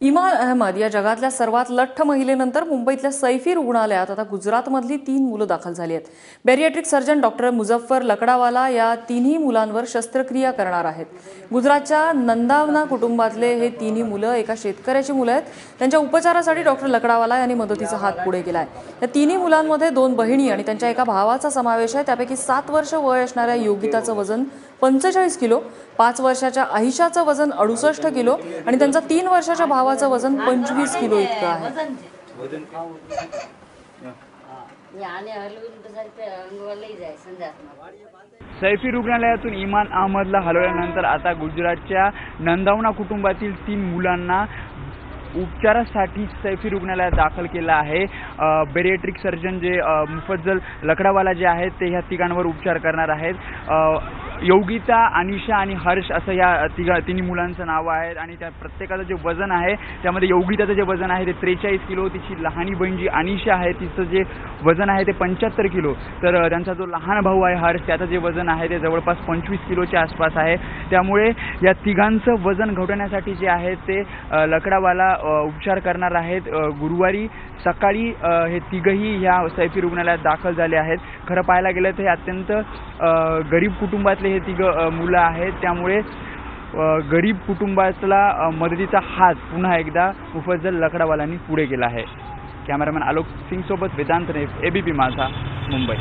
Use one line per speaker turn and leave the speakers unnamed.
इमान अहमद या जगातल्या सर्वात लठ्ठ महिलेनंतर मुंबईतल्या सैफी रुग्णालयात आता गुजरातमधली तीन मुलं दाखल झाली आहेत. Bariatric surgeon doctor Muzaffar Lakdawala या तिन्ही मुलांवर शस्त्रक्रिया करणार आहेत. गुजरातच्या नंदावना कुटुंबातले हे तिन्ही मुलं एका शेतकऱ्याची मुलं आहेत. त्यांच्या उपचारासाठी डॉक्टर लकडावाला यांनी मदतीचा हात पुढे केला आहे या तिन्ही मुलांमध्ये दोन बहिणी आणि त्यांच्या एका भावाचा समावेश आहे. त्यापैकी सात वर्ष वय असणाऱ्या योगिताचं वजन पंचेचाळीस किलो पाच वर्षाच्या आहिशाचं वजन अडुसष्ट किलो आणि त्यांचा तीन वर्षाच्या भावाचं वजन पंचवीस किलो इतकं आहे.
सैफी रुग्णालयातून इमान अहमदला हलवल्यानंतर आता गुजरातच्या नंदावना कुटुंबातील तीन मुलांना उपचारासाठी सैफी रुग्णालयात दाखल केलं आहे. बेरिएट्रिक सर्जन जे मुफज्जल लकडावाला जे आहेत ते ह्या तिघांवर उपचार करणार आहेत. योगिता अनिशा आणि हर्ष असं या तिघा तिन्ही मुलांचं नाव आहे आणि त्या प्रत्येकाचं जे वजन आहे त्यामध्ये योगिताचं जे वजन आहे ते त्रेचाळीस किलो. तिची लहानी बहीण जी अनिशा आहे तिचं जे वजन आहे ते पंच्याहत्तर किलो. तर त्यांचा जो लहान भाऊ आहे हर्ष त्याचं जे वजन आहे ते जवळपास पंचवीस किलोच्या आसपास आहे. त्यामुळे या तिघांचं वजन घटवण्यासाठी जे आहे ते लकडावाला उपचार करणार आहेत. गुरुवारी सकाळी हे तिघही ह्या सैफी रुग्णालयात दाखल झाले आहेत. खरं पाहायला गेलं तर हे अत्यंत गरीब कुटुंबातले हे तिघं मुलं आहेत. त्यामुळे गरीब कुटुंबातला मदतीचा हात पुन्हा एकदा मुफजल लकडावालांनी पुढे केला आहे. कॅमेरामॅन आलोक सिंग सोबत वेदांत नेफ एबीपी माझा मुंबई.